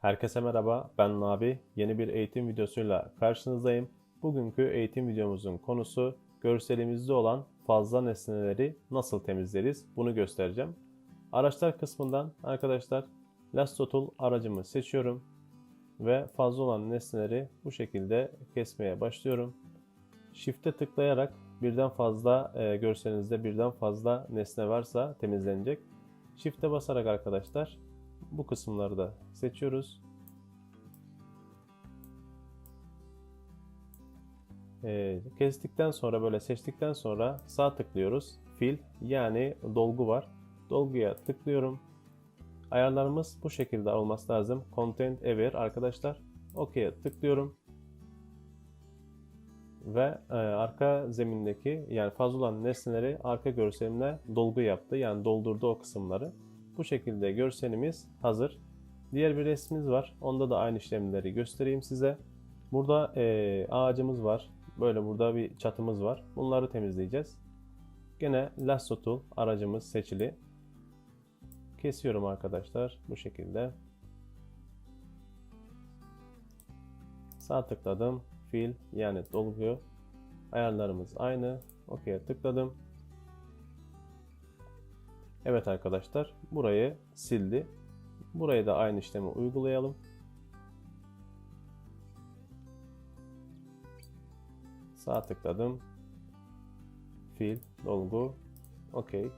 Herkese merhaba, ben Nabi. Yeni bir eğitim videosuyla karşınızdayım. Bugünkü eğitim videomuzun konusu görselimizde olan fazla nesneleri nasıl temizleriz bunu göstereceğim. Araçlar kısmından arkadaşlar Lasso Tool aracımı seçiyorum ve fazla olan nesneleri bu şekilde kesmeye başlıyorum. Shift'e tıklayarak birden fazla e, görselinizde birden fazla nesne varsa temizlenecek. Shift'e basarak arkadaşlar bu kısımları da seçiyoruz. Ee, kestikten sonra böyle seçtikten sonra sağ tıklıyoruz. Fill yani dolgu var. Dolguya tıklıyorum. Ayarlarımız bu şekilde olması lazım. Content Aware arkadaşlar. OK'ye tıklıyorum. Ve e, arka zemindeki yani fazla olan nesneleri arka görselimle dolgu yaptı. Yani doldurdu o kısımları. Bu şekilde görselimiz hazır. Diğer bir resmimiz var. Onda da aynı işlemleri göstereyim size. Burada e, ağacımız var. Böyle burada bir çatımız var. Bunları temizleyeceğiz. Gene Lasso Tool aracımız seçili. Kesiyorum arkadaşlar bu şekilde. Sağ tıkladım. Fill yani dolgu. Ayarlarımız aynı. OK'ye tıkladım. Evet arkadaşlar burayı sildi. Burayı da aynı işlemi uygulayalım. Sağ tıkladım. Fill, dolgu, OK.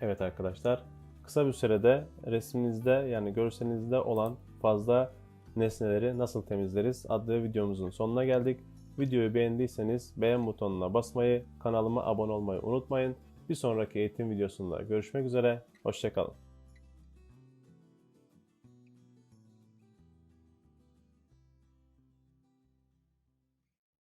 Evet arkadaşlar kısa bir sürede resminizde yani görselinizde olan fazla nesneleri nasıl temizleriz adlı videomuzun sonuna geldik. Videoyu beğendiyseniz beğen butonuna basmayı, kanalıma abone olmayı unutmayın. Bir sonraki eğitim videosunda görüşmek üzere, hoşçakalın.